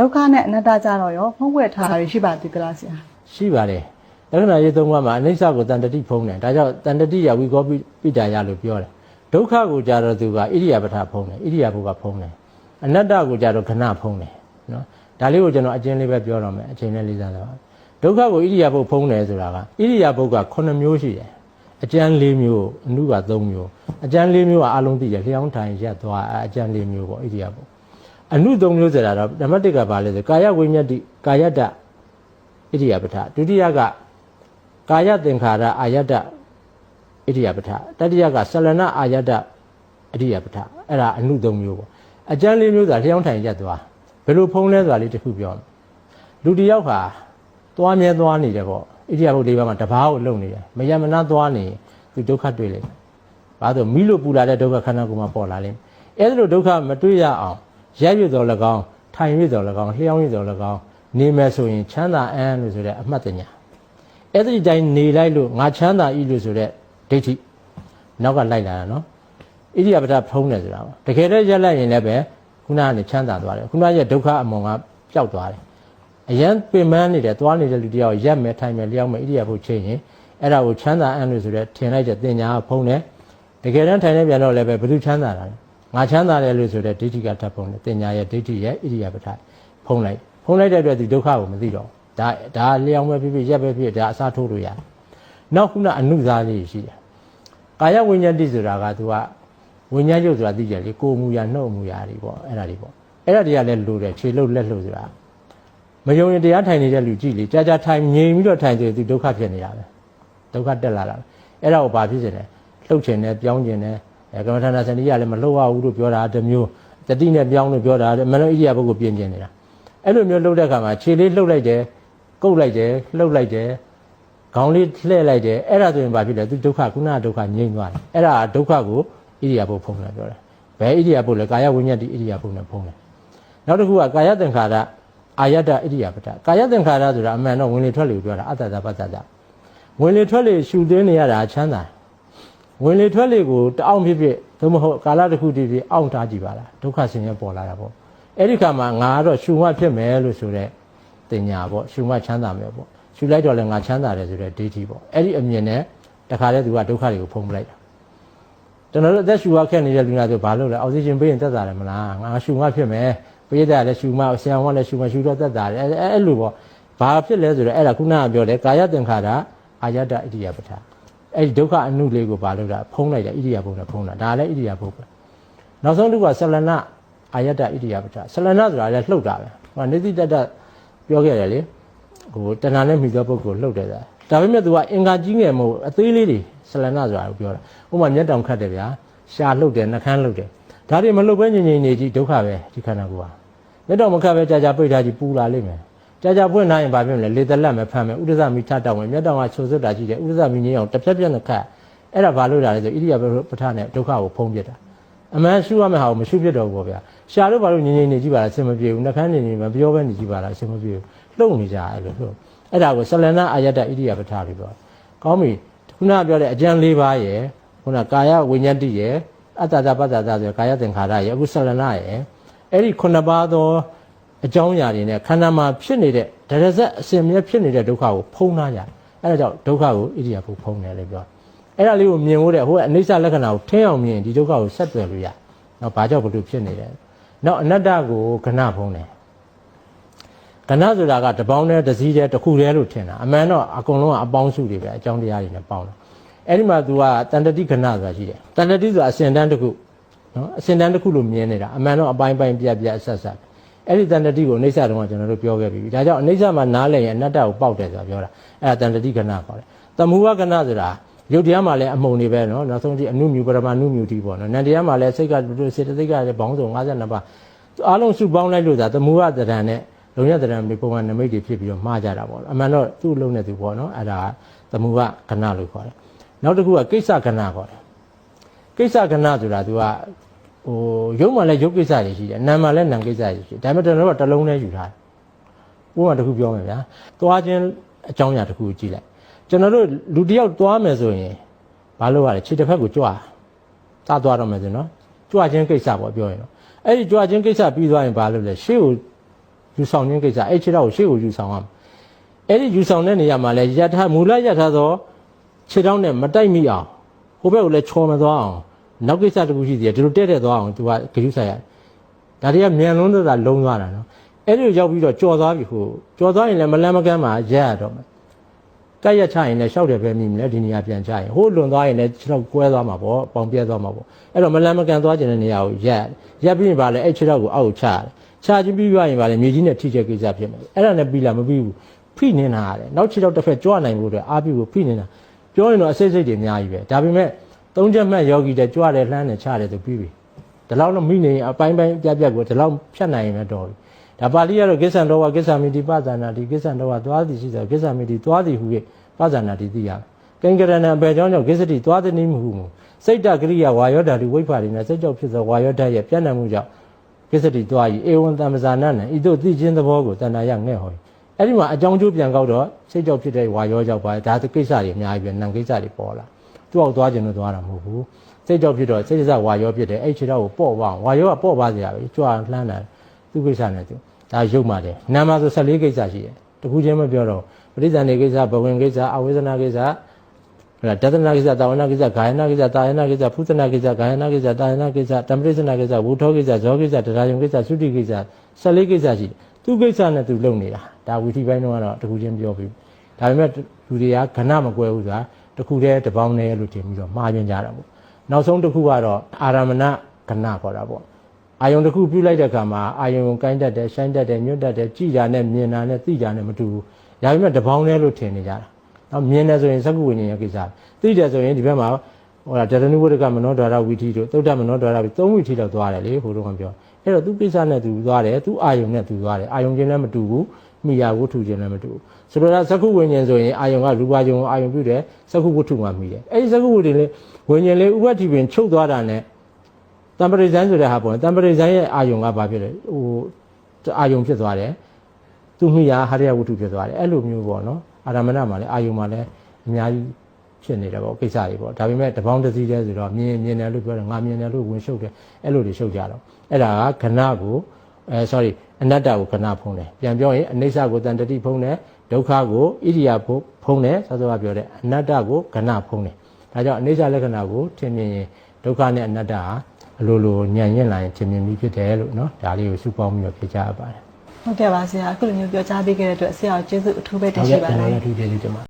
ဒုက္ခနဲ့အနတ္တကြတော့ရောဖုံးကွယ်ထားတာတွေရှိပါသေးသလားဆရာရှိပါတယ်လက္ခဏာရေးသုံးပါးမှာအနိစ္စကိုတန်တတိဖုံးတယ်ဒါကြောင့်တန်တတိယဝိကောပိပိတာယလို့ပြောတယ်ဒုက္ခကိုကြတော့သူကဣရိယာပထဖုံးတယ်ဣရိယာပုကဖုံးတယ်အနတ္တကိုကြတော့ခဏဖုံးတယ်နော်ဒါလေးကိုကျွန်တော်အကျဉ်းလေးပဲပြောတော့မယ်အချိန်နဲ့လေးစားတော့ဒုက္ခကိုဣရိယာပုဖုံးတယ်ဆိုတာကဣရိယာပုက9မျိုးရှိတယ်အကျမ်း၄မျိုးအနုက3မျိုးအကျမ်း၄မျိုးကအလုံးသိတယ်လျှောင်းထိုင်ရက်သွားအကျမ်း၄မျိုးပေါ့ဣရိယာပု အနု3မျိုးဆိုတာတော့ဓမ္မတိကဘာလဲဆိုကာယဝိညာတိကာယတ္တဣရိယာပထဒုတိယကကာယသင်္ခါရအာယတ္တဣရိယာပထတတိယကဆလနာအာယတ္တဣရိယာပထအဲ့ဒါအနုသုံးမျိုးပေါ့အကျမ်းလေးမျိုးဆိုတာလျှောင်းထိုင်ရက်သွားဘယ်လိုဖုံးလဲဆိုတာလေးတစ်ခုပြောမယ်လူတစ်ယောက်ဟာသွားမြဲသွားနေတယ်ပေါ့ဣရိယာပုလေးပါးမှာတပားကိုလုံနေတယ်မယမနာသွားနေသူဒုက္ခတွေ့လိမ့်မယ်ဘာလို့မိလို့ပူလာတဲ့ဒုက္ခခန္ဓာကိုယ်မှာပေါ်လာလိမ့်မယ်အဲ့ဒါလိုဒုက္ခမတွေ့ရအောင် ရက်ရွတော်၎င်းထိုင်ရွတော်၎င်းလျှောင်းရွတော်၎င်းနေမယ်ဆိုရင်ချမ်းသာအံ့လို့ဆိုတဲ့အမှတ်တညာအဲ့ဒီတိုင်းနေလိုက်လို့ငါချမ်းသာဤလို့ဆိုတဲ့ဒိဋ္ဌိနောက်ကလိုက်လာတာနော်ဣရိယာပဒဖုံးတယ်ဆိုတာပေါ့တကယ်တော့ရက်လိုက်ရင်လည်းပဲခုနကနေချမ်းသာသွားတယ်ခုနရဲ့ဒုက္ခအမုံကပျောက်သွားတယ်အရန်ပင်ပန်းနေတယ်သွားနေတဲ့လူတယောက်ရက်မယ်ထိုင်မယ်လျှောက်မယ်ဣရိယာပုချိန်ရင်အဲ့ဒါကိုချမ်းသာအံ့လို့ဆိုတဲ့ထင်လိုက်တဲ့တင်ညာကဖုံးတယ်တကယ်တမ်းထိုင်နေပြန်တော့လည်းပဲဘယ်သူချမ်းသာတာလဲ ငါချမ်းသာတယ်လို့ဆိုတဲ့ဒိဋ္ဌိကထပ်ဖုံးတယ်တင်ညာရဲ့ဒိဋ္ဌိရဲ့ဣရိယာပဒဖုံးလိုက်ဖုံးလိုက်တဲ့အတွက်ဒီဒုက္ခကိုမသိတော့ဘူးဒါဒါလျှောက်ပဲဖြစ်ဖြစ်ရက်ပဲဖြစ်ဖြစ်ဒါအစားထိုးလို့ရတယ်နောက်ခုနအနုစားလေးရှိတယ်ကာယဝိညာဉ်တိဆိုတာကသူကဝိညာဉ်ရုပ်ဆိုတာသိကြလေကိုယ်မူရာနှုတ်မူရာတွေပေါ့အဲ့ဒါတွေပေါ့အဲ့ဒါတွေကလည်းလိုတယ်ခြေလှုပ်လက်လှုပ်ဆိုတာမယုံရင်တရားထိုင်နေတဲ့လူကြည့်လေကြာကြာထိုင်ငြိမ်ပြီးတော့ထိုင်ဆိုရင်သူဒုက္ခဖြစ်နေတာပဲဒုက္ခတက်လာတာပဲအဲ့ဒါကိုဘာဖြစ်စေလဲလှုပ်ချင်တယ်ပြောင်းချင်တယ် အဲကမ္မထာနာစန္ဒီကလည်းမလှုပ်ရဘူးလို့ပြောတာတစ်မျိုးတတိနဲ့ပြောင်းလို့ပြောတာမနောဣရိယာပုဂ္ဂိုလ်ပြင်ကျင်နေတာအဲ့လိုမျိုးလှုပ်တဲ့အခါမှာခြေလေးလှုပ်လိုက်တယ်ကုတ်လိုက်တယ်လှုပ်လိုက်တယ်ခေါင်းလေးလှည့်လိုက်တယ်အဲ့ဒါဆိုရင်ဘာဖြစ်လဲသူဒုက္ခခုနကဒုက္ခငြိမ့်သွားတယ်အဲ့ဒါဒုက္ခကိုဣရိယာပုဖုံးတယ်ပြောတယ်ဘယ်ဣရိယာပုလဲကာယဝိညာဉ်တိဣရိယာပုနဲ့ဖုံးတယ်နောက်တစ်ခုကကာယသင်္ခါရအာယတ္တဣရိယာပတ္တကာယသင်္ခါရဆိုတာအမှန်တော့ဝင်လေထွက်လေကိုပြောတာအတ္တတပတ္တတဝင်လေထွက်လေရှူသွင်းနေရတာချမ်းသာ ဝင်လေထွက်လေကိုတအောင်ဖြစ်ဖြစ်သို့မဟုတ်ကာလတစ်ခုတည်းဖြစ်အောင့်ထားကြည့်ပါလားဒုက္ခဆင်းရဲပေါ်လာတာပေါ့အဲ့ဒီခါမှာငါကတော့ရှူမှဖြစ်မယ်လို့ဆိုတဲ့တင်ညာပေါ့ရှူမှချမ်းသာမယ်ပေါ့ရှူလိုက်တော့လည်းငါချမ်းသာတယ်ဆိုတဲ့ဒိဋ္ဌိပေါ့အဲ့ဒီအမြင်နဲ့တခါတည်းသူကဒုက္ခတွေကိုဖုံးပလိုက်တာကျွန်တော်တို့အသက်ရှူရခက်နေတဲ့လူနာဆိုဘာလို့လဲအောက်ဆီဂျင်ပေးရင်သက်သာတယ်မလားငါရှူမှဖြစ်မယ်ပိဋကလည်းရှူမှဆရာဝန်လည်းရှူမှရှူတော့သက်သာတယ်အဲအဲ့လိုပေါ့ဘာဖြစ်လဲဆိုတော့အဲ့ဒါခုနကပြောတယ်ကာယသင်္ခါရအာယတ္တဣရိယာပဋ္ဌာ အဲ့ဒီဒုက္ခအနုလေးကိုဘာလို့လဲဖုံးလိုက်တယ်ဣရိယာပုနဲ့ဖုံးတာဒါလည်းဣရိယာပုပဲနောက်ဆုံးတစ်ခုကဆလနာအာယတ္တဣရိယာပဋ္ဌာဆလနာဆိုတာလည်းလှုပ်တာပဲဟောနေတိတတ္တပြောခဲ့တယ်လေဟိုတဏှာနဲ့မိသောပုဂ္ဂိုလ်လှုပ်တယ်ဆိုတာဒါပေမဲ့ तू ကအင်္ဂါကြီးငယ်မဟုတ်အသေးလေးတွေဆလနာဆိုတာကိုပြောတာဥပမာမျက်တောင်ခတ်တယ်ဗျာရှာလှုပ်တယ်နှကန်းလှုပ်တယ်ဒါတွေမလှုပ်ဘဲငြိမ်ငြိမ်နေကြည့်ဒုက္ခပဲဒီခန္ဓာကိုယ်ဟာလက်တော့မခတ်ပဲကြာကြာပိတ်ထားကြည့်ပူလာလိမ့်မယ် ကြာကြာပွင့်ထားရင်ဘာဖြစ်မလဲလေတလက်မယ်ဖမ်းမယ်ဥဒ္ဒဇမီထတောင်းမယ်မျက်တောင်ကချိုစွတ်တာကြည့်တယ်ဥဒ္ဒဇမီငြိမ်အောင်တစ်ဖြက်ဖြက်နဲ့ခတ်အဲ့ဒါဘာလို့လာလဲဆိုဣရိယာပဋ္ဌာနဲ့ဒုက္ခကိုဖုံးပြတာအမှန်ရှုရမယ့်ဟာကိုမရှုဖြစ်တော့ဘူးပေါ့ဗျာရှာလို့ဘာလို့ငြိမ်ငြိမ်နေကြည့်ပါလားအဆင်မပြေဘူးနှကန်းငြိမ်ငြိမ်မပြောပဲနေကြည့်ပါလားအဆင်မပြေဘူးလှုပ်နေကြအဲ့လိုလှုပ်အဲ့ဒါကိုဆလနာအာယတ္တဣရိယာပဋ္ဌာလို့ပြောကောင်းပြီခုနကပြောတဲ့အကျမ်း၄ပါးရယ်ခုနကာယဝိညာဉ်တိရယ်အတ္တတပတ္တတဆိုကာယသင်္ခါရရယ်အခုဆလနာရယ်အဲ့ဒီခုနှစ်ပါးသော အကြောင်းအရာတွေနဲ့ခန္ဓာမှာဖြစ်နေတဲ့ဒရဇက်အစဉ်မြဲဖြစ်နေတဲ့ဒုက္ခကိုဖုံးထားကြအဲ့ဒါကြောင့်ဒုက္ခကိုဣရိယာပုဖုံးတယ်လို့ပြောအဲ့ဒါလေးကိုမြင်ဖို့တဲ့ဟိုကအနိစ္စလက္ခဏာကိုထင်းအောင်မြင်ဒီဒုက္ခကိုဆက်သွယ်လို့ရနော်ဘာကြောင့်ဘလို့ဖြစ်နေတယ်နောက်အနတ္တကိုကဏဖုံးတယ်ကဏဆိုတာကတပေါင်းနဲ့တစည်းတဲ့တစ်ခုတည်းလို့ထင်တာအမှန်တော့အကုန်လုံးကအပေါင်းစုတွေပဲအကြောင်းတရားတွေနဲ့ပေါင်းတာအဲ့ဒီမှာ तू ကတန်တတိကဏဆိုတာရှိတယ်တန်တတိဆိုတာအစဉ်တန်းတစ်ခုနော်အစဉ်တန်းတစ်ခုလို့မြင်နေတာအမှန်တော့အပိုင်းပိုင်းပြက်ပြက်အဆက်ဆက် အဲ့ဒီတန်တတိကိုအိဋ္ဌတုန်းကကျွန်တော်တို့ပြောခဲ့ပြီဒါကြောင့်အိဋ္ဌမှာနားလည်ရင်အနတ္တကိုပေါက်တယ်ဆိုတာပြောတာအဲ့ဒါတန်တတိကဏခေါ်တယ်သမုဟကဏဆိုတာရုပ်တရားမှာလည်းအမှုန်တွေပဲနော်နောက်ဆုံးကြည့်အနုမြူပရမနုမြူတိပေါ့နော်နန္တရားမှာလည်းစိတ်ကစေတသိက်ကလည်းဘောင်းစုံ52ပါးအားလုံးစုပေါင်းလိုက်လို့သာသမုဟတရံနဲ့လုံရတရံတွေပုံမှန်နမိတ်တွေဖြစ်ပြီးတော့မှားကြတာပေါ့အမှန်တော့သူ့လုံးနဲ့သူပေါ့နော်အဲ့ဒါသမုဟကဏလို့ခေါ်တယ်နောက်တစ်ခုကကိစ္စကဏခေါ်တယ်ကိစ္စကဏဆိုတာ तू က ဟိုရုပ်မှလည်းရုပ်ကိစ္စတွေရှိတယ်နာမ်မှလည်းနာမ်ကိစ္စတွေရှိတယ်ဒါပေမဲ့ကျွန်တော်တို့ကတစ်လုံးနဲ့ယူထားတယ်ဥပမာတစ်ခုပြောမယ်ဗျာသွားခြင်းအကြောင်းအရာတစ်ခုကိုကြည့်လိုက်ကျွန်တော်တို့လူတစ်ယောက်သွားမယ်ဆိုရင်ဘာလို့ရလဲခြေတစ်ဖက်ကိုကြွားသားသွားတော့မယ်ဆိုနော်ကြွားခြင်းကိစ္စပေါ့ပြောရင်တော့အဲ့ဒီကြွားခြင်းကိစ္စပြီးသွားရင်ဘာလို့လဲရှေ့ကိုယူဆောင်ခြင်းကိစ္စအဲ့ခြေထောက်ကိုရှေ့ကိုယူဆောင်ရမယ်အဲ့ဒီယူဆောင်တဲ့နေရာမှာလဲယထာမူလယထာသောခြေထောက်နဲ့မတိုက်မိအောင်ဟိုဘက်ကိုလည်းချော်မသွားအောင် နောက်ကိစ္စတစ်ခုရှိသေးတယ်ဒီလိုတက်တက်သွားအောင်သူကဂရုစိုက်ရတယ်ဒါတွေကမြန်လွန်းသက်သာလုံးသွားတာနော်အဲ့ဒီကိုရောက်ပြီးတော့ကြော်သွားပြီဟိုကြော်သွားရင်လည်းမလန်းမကမ်းမှာရက်ရတော့မယ်ကက်ရက်ချရင်လည်းရှောက်တယ်ပဲမိမလဲဒီနေရာပြန်ချရင်ဟိုးလွန်သွားရင်လည်းခြေထောက်ကွဲသွားမှာပေါ့ပေါင်ပြဲသွားမှာပေါ့အဲ့တော့မလန်မကန်သွားခြင်းတဲ့နေရာကိုရက်ရက်ပြီးရင်ဗာလဲအဲ့ခြေထောက်ကိုအောက်ကိုချရတယ်ချချင်းပြီးသွားရင်ဗာလဲမြေကြီးနဲ့ထိချက်ကိစ္စဖြစ်မယ်အဲ့ဒါနဲ့ပြီးလားမပြီးဘူးဖိနေတာရတယ်နောက်ခြေထောက်တစ်ဖက်ကြွနိုင်ဖို့အတွက်အားပြုဖို့ဖိနေတာပြောရင်တော့အစိတ်စိတ်တွေအများကြီးပဲဒါပေမဲ့ သုံးချက်မှတ်ယောဂီတဲ့ကြွတယ်လှမ်းတယ်ချတယ်ဆိုပြီးပြီဒီလောက်တော့မိနေရင်အပိုင်းပိုင်းပြပြကိုဒီလောက်ဖြတ်နိုင်ရင်လည်းတော်ပြီဒါပါဠိကတော့ကိစ္ဆံတော်ဝကိစ္ဆာမိတိပဇာနာတိကိစ္ဆံတော်ဝသွားသည်ရှိသောကိစ္ဆာမိတိသွားသည်ဟု၍ပဇာနာတိသိရမယ်ကိင်္ဂရဏအပေကြောင့်ကြောင့်ကိစ္စတိသွားသည်နည်းမဟုမူစိတ်တကရိယာဝါယောဓာတုဝိဖ္ဖာရိနဲ့စိတ်ကြောင့်ဖြစ်သောဝါယောဓာတ်ရဲ့ပြန့်နှံ့မှုကြောင့်ကိစ္စတိသွား၏ဧဝံတမ္ပဇာနနံဤသို့သိခြင်းသဘောကိုတဏှာရငဲ့ဟော၏အဲ့ဒီမှာအကြောင်းကျိုးပြန်ကောက်တော့စိတ်ကြောင့်ဖြစ်တဲ့ဝါယောကြောင့်ပါဒါသကိစ္စတွေအများကြီးပဲနံကိစ္စတွေပေါ်လာ သူ့အောက်သွားခြင်းလို့သွားတာမဟုတ်ဘူးစိတ်ကြောင့်ဖြစ်တော့စိတ်စဝါယောဖြစ်တယ်အဲ့ခြေတော့ကိုပေါ့ပါအောင်ဝါယောကပေါ့ပါစရာပဲကြွားလှမ်းတာသူ့ကိစ္စနဲ့သူဒါရုပ်မှတယ်နာမဆို14ကိစ္စရှိတယ်တခုချင်းမပြောတော့ပရိစ္ဆန်နေကိစ္စဘဝင်ကိစ္စအဝိဇ္ဇနာကိစ္စဟဲ့ဒသနာကိစ္စတာဝနာကိစ္စဂာယနာကိစ္စတာယနာကိစ္စဖုသနာကိစ္စဂာယနာကိစ္စတာယနာကိစ္စတမ္ပရိစ္ဆနာကိစ္စဝုထောကိစ္စဇောကိစ္စတရားယုံကိစ္စသုတိကိစ္စ14ကိစ္စရှိတယ်သူကိစ္စနဲ့သူလုပ်နေတာဒါဝီထီပိုင်းတော့ကတော့တခုချင်းပြောပြီးဒါပေမဲ့လူတွေကခဏမကွဲဘူးဆိုတာ တခုတည်းတစ်ပေါင်းတည်းလို့ထင်ပြီးတော့မှားပြန်ကြတာပေါ့နောက်ဆုံးတစ်ခုကတော့အာရမဏကဏခေါ်တာပေါ့အာယုံတစ်ခုပြုတ်လိုက်တဲ့အခါမှာအာယုံကိုကိုင်းတတ်တယ်ရှိုင်းတတ်တယ်ညွတ်တတ်တယ်ကြည်တာနဲ့မြင်တာနဲ့သိတာနဲ့မတူဘူးဒါပေမဲ့တစ်ပေါင်းတည်းလို့ထင်နေကြတာနော်မြင်တယ်ဆိုရင်သက္ကုဝိညာဉ်ရဲ့ကိစ္စသိတယ်ဆိုရင်ဒီဘက်မှာဟိုလားတရဏုဝိဒကမနောဒွါရဝီထီတို့သုဒ္ဓမနောဒွါရဝီသုံးဝီထီလောက်သွားတယ်လေဟိုတုန်းကပြောအဲ့တော့သူကိစ္စနဲ့သူသွားတယ်သူအာယုံနဲ့သူသွားတယ်အာယုံချင်းလည်းမတူဘူး မိယာဝတ္ထုချင်းလည်းမတူဘူးဆိုတော့သက္ကုဝိညာဉ်ဆိုရင်အာယုံကရူပါယုံကိုအာယုံပြုတယ်သက္ကုဝတ္ထုမှမိတယ်အဲ့ဒီသက္ကုဝတ္ထုလေးဝိညာဉ်လေးဥပ္ပတိပင်ချုပ်သွားတာနဲ့တံပရိဇန်ဆိုတဲ့ဟာပေါ့တံပရိဇန်ရဲ့အာယုံကဘာဖြစ်လဲဟိုအာယုံဖြစ်သွားတယ်သူမိယာဟာရယဝတ္ထုဖြစ်သွားတယ်အဲ့လိုမျိုးပေါ့နော်အာရမဏမှာလည်းအာယုံမှာလည်းအများကြီးဖြစ်နေတယ်ပေါ့ကိစ္စတွေပေါ့ဒါပေမဲ့တပေါင်းတစ်စီးတည်းဆိုတော့မြင်မြင်တယ်လို့ပြောတယ်ငါမြင်တယ်လို့ဝင်ရှုပ်တယ်အဲ့လိုတွေရှုပ်ကြတော့အဲ့ဒါကခဏကိုအဲ sorry အနတ္တကိုခဏဖုံးတယ်ပြန်ပြောရင်အနိစ္စကိုတန်တတိဖုံးတယ်ဒုက္ခကိုဣရိယာဖုံးတယ်ဆောစောကပြောတဲ့အနတ္တကိုခဏဖုံးတယ်ဒါကြောင့်အနိစ္စလက္ခဏာကိုထင်မြင်ရင်ဒုက္ခနဲ့အနတ္တဟာအလိုလိုညံ့ရင့်လာရင်ထင်မြင်ပြီးဖြစ်တယ်လို့နော်ဒါလေးကိုစုပေါင်းပြီးတော့ဖြေကြရပါတယ်ဟုတ်ကဲ့ပါဆရာအခုလိုမျိုးပြောကြားပေးခဲ့တဲ့အတွက်ဆရာကိုကျေးဇူးအထူးပဲတင်ရှိပါတယ်ဟုတ်ကဲ့အထူးကျေးဇူးတင်ပါတယ်